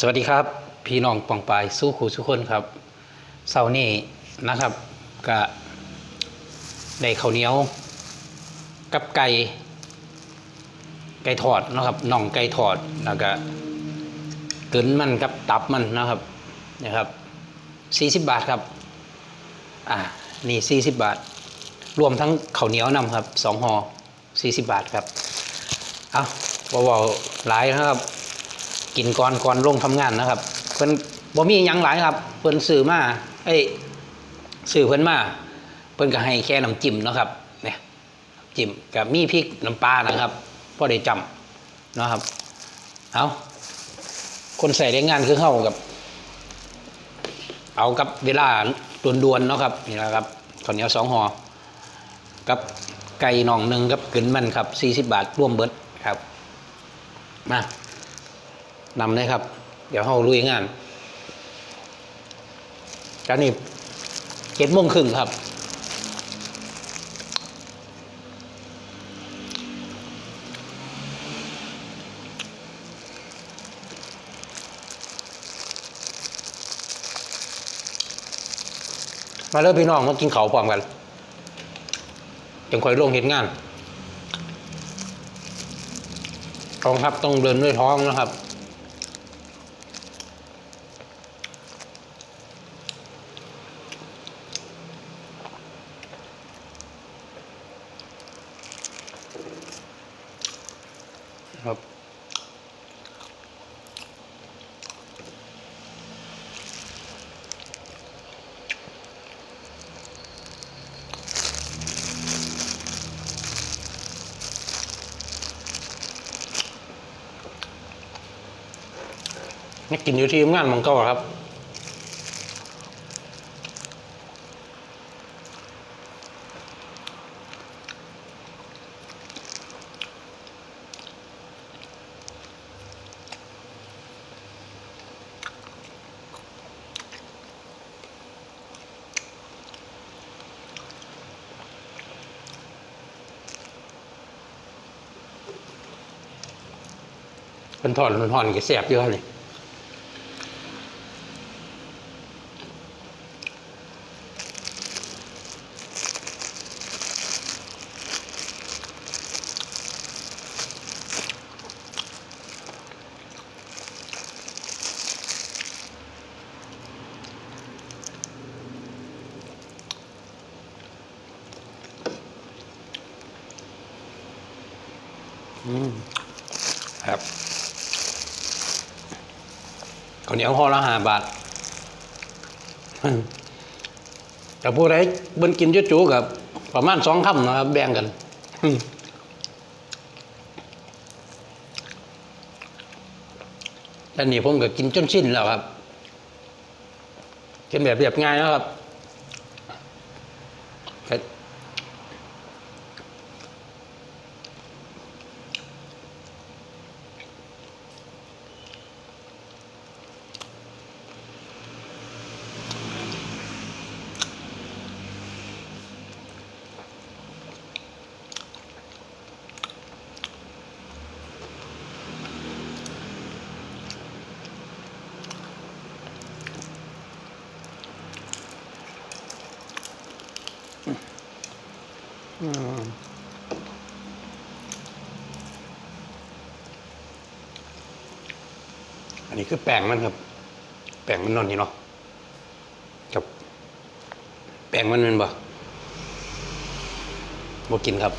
สวัสดีครับ พี่น้องปองปายสู้ขู่ทุกคนครับเสาร์นี้นะครับก็ได้ข้าวเหนียว กับไก่ไก่ทอดนะครับน่องไก่ทอดแล้วก็กึนมันกับตับมันนะครับนะครับสี่สิบบาทครับอ่านี่สี่สิบบาท รวมทั้งข้าวเหนียวนำครับสองห่อสี่สิบบาทครับเอาเบาๆหลายนะครับ กินก่อนก่อนลงทำงานนะครับ เพิ่นบ่มียังหลายครับ เพิ่นซื้อมาเอ้ยซื้อเพิ่นมา เพิ่นก็ให้แค่น้ำจิ้มนะครับเนี่ยจิ้มกับมีพริกน้ำปลานะครับพอได้จำนะครับเอาคนใส่แรงงานคือเข้ากับ เอากับเวลาด่วนๆเนาะครับนี่แหละครับข้าวเหนียวสองห่อกับไก่น่องหนึ่งกับกึนมันครับสี่สิบบาทร่วมเบิดครับมา นำเลยครับ เดี๋ยวเราลุยงานการนี้เจ็ดโมงครึ่งครับ มาเริ่มพี่น้องมากินเขาพร้อมกันจังคอยลงเห็นงานกองทัพต้องเดินด้วยท้องนะครับ ครับนี่กินอยู่ที่งานมังกรครับ เป็นถอนเป็นถอนก็แสบอยู่ครับนี่อืมครับ เหนียวห่อละห้าบาทแต่ผู้ใดเบิ่นกินจุๆกับประมาณสองคำนะครับ แบ่งกันแต่นี่ผมก็กินจนสิ้นแล้วครับกินแบบเรียบง่ายนะครับ อันนี้คือแป้งมันครับ แป้งมันนอนนี่เนาะครับแป้งมันเป็นบ่บ่กินครับ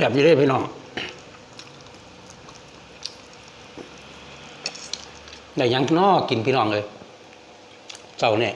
ซ่บอยู่เลยพี่น้องได้ยังนอกินพี่น้องเลยเจ้าเนี่ย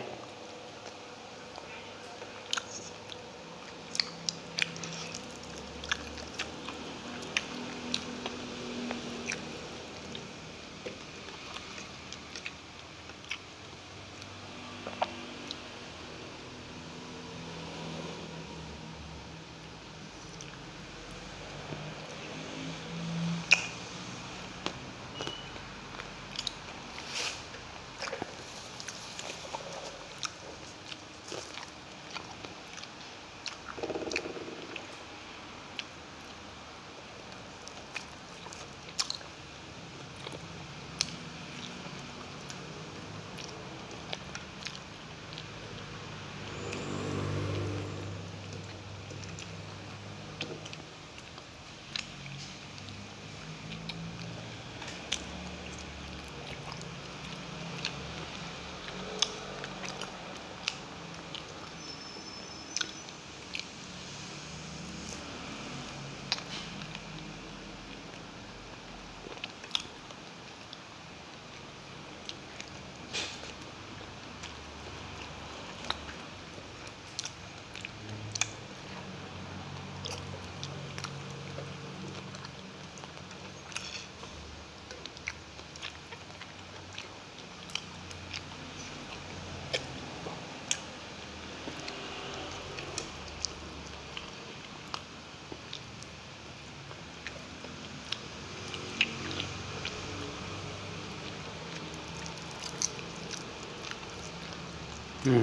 อืม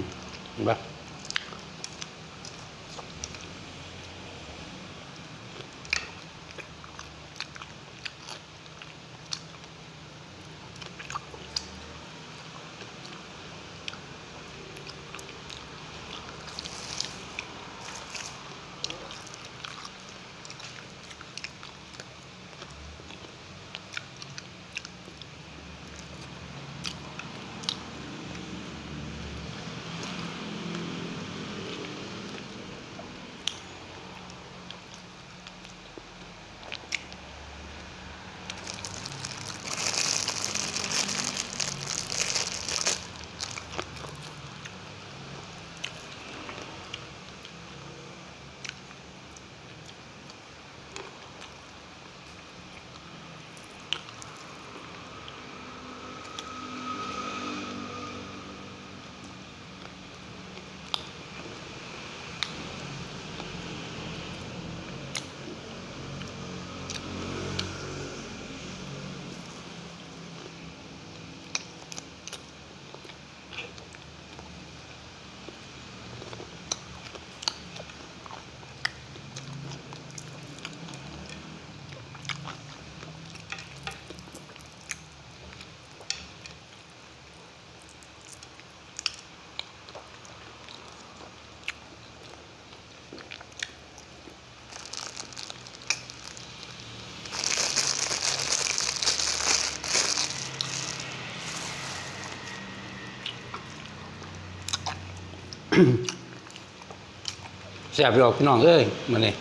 เแซ่บอยู่หรอกพี่น้องเอ้ยมาเนี่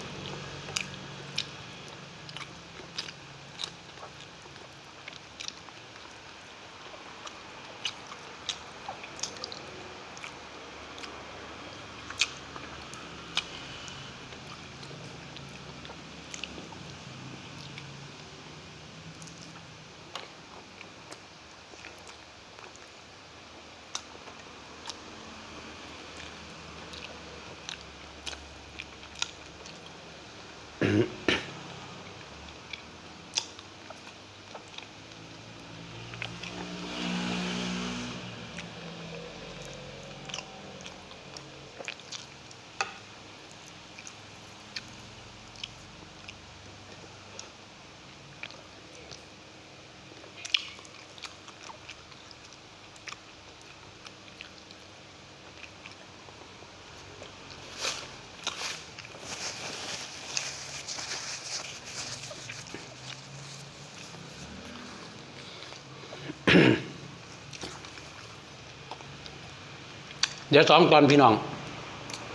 เดี๋ยวซ้อมก่อนพี่น้อง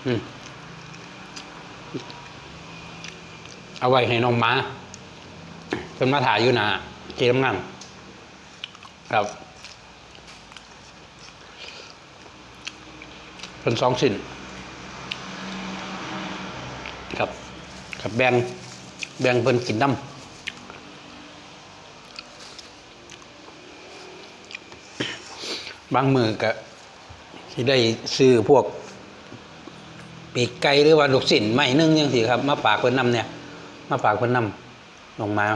อืมเอาไว้ให้น้องหมาเป็นมาถ่ายอยู่นาเจน้ำงานครับเป็นสองสิ้นครับกับแบงแบงเพิ่นกินน้ำบางมือก็ ที่ได้ซื้อพวกปีกไก่หรือว่าลูกสินไม่นึ่งยังสิครับ มาฝากเพิ่นนำเนี่ย มาฝากเพิ่นนำลงมา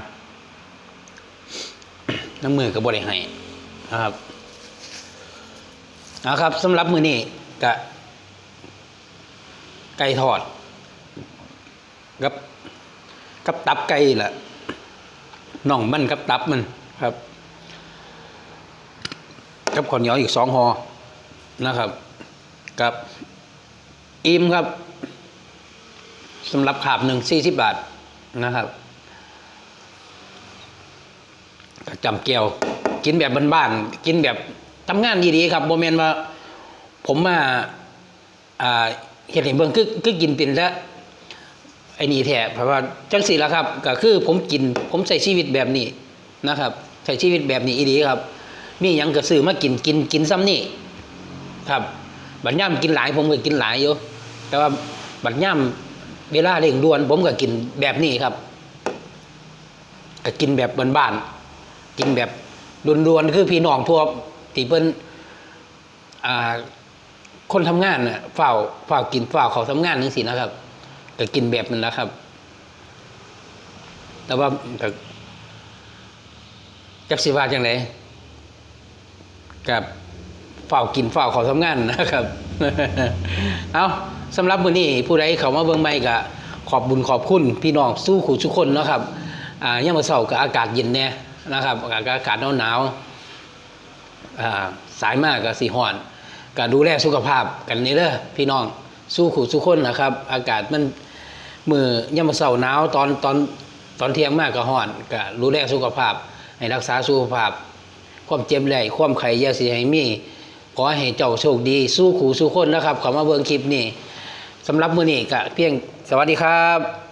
น้ำมือกับบริให้นะครับเอาครับสำหรับมือนี้กะไก่ทอด กับ กับตับไก่แหละน่องมันกับตับมันครับ กับข้าวเหนียวอีกสองห่อ นะครับ กับอิ่มครับสำหรับขาบหนึ่งสี่สิบบาทนะครับจำเกียว กินแบบบ้านๆกินแบบทำงานดีๆครับโมเมนว่าผมมาอ่าเห็นเห็นเบิ่งคือคือกินเป็นแล้วไอ้นี่แท้เพราะว่าจังสี่แล้วครับ ก็คือผมกินผมใช้ชีวิตแบบนี้นะครับใช้ชีวิตแบบนี้อีดีครับ มีหยังก็ซื้อมากินกินกินซ้ำนี่ ครับ บัดย่ำกินหลายผมก็กินหลายอยู่ แต่ว่าบัดย่ำเวลาเร่งด่วน ผมก็กินแบบนี้ครับก็กินแบบบ้านๆกินแบบด่วนๆคือพี่น้องทั่วที่เพิ่นคนทำงานน่ะเฝ้าเฝ้ากินเฝ้าเขาทำงานนึงสินะครับก็กินแบบนั้นนะครับ แต่ว่าก็จักสิว่าจังไดกับ เฝ้ากินเฝ้าขาทำงานนะครับ เอาสำหรับมื้อนี้ผู้ใดเขามาเบิ่งใหม่ก็ขอบบุญขอบคุณพี่น้องสู้ขู่ทุกคนนะครับอ่ายามมื้อเช้าก็อากาศเย็นแน่นะครับอากาศอากาศหนาวๆอ่าสายมากก็สิร้อนก็ดูแลสุขภาพกันนี่เด้อพี่น้องสู้ขู่ทุกคนนะครับ อากาศมันมือยามมื้อเช้าหนาวตอนตอนตอนเที่ยงมากก็ร้อนก็ดูแลสุขภาพ ให้รักษาสุขภาพ ความเจ็บแหล่ความไข่อยาสิให้มี อให้เจ้าโชคดี สู้ขู่สู้คนนะครับขอมาเบิ่งคลิปนี้สำหรับมื้อนี้ก็เพียงสวัสดีครับ